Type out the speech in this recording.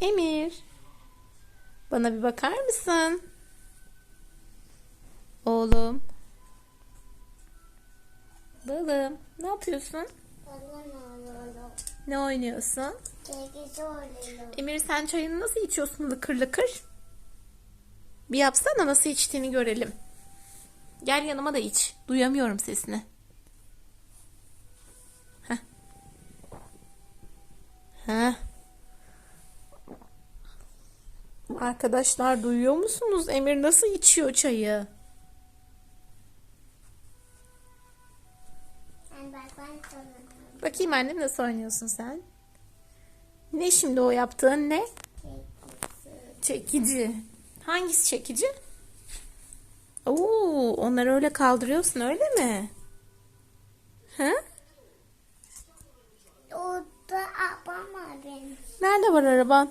Emir. Bana bir bakar mısın? Oğlum. Balım. Ne yapıyorsun? Ne oynuyorsun? Emir sen çayını nasıl içiyorsun lıkır lıkır? Bir yapsana nasıl içtiğini görelim. Gel yanıma da iç. Duyamıyorum sesini. Heh. Heh. Arkadaşlar duyuyor musunuz? Emir nasıl içiyor çayı? Bakayım annem nasıl oynuyorsun sen? Ne şimdi o yaptığın ne? Çekici. Hangisi çekici? Oo, onları öyle kaldırıyorsun öyle mi? Hı? Orada abam var benim. Nerede var araban?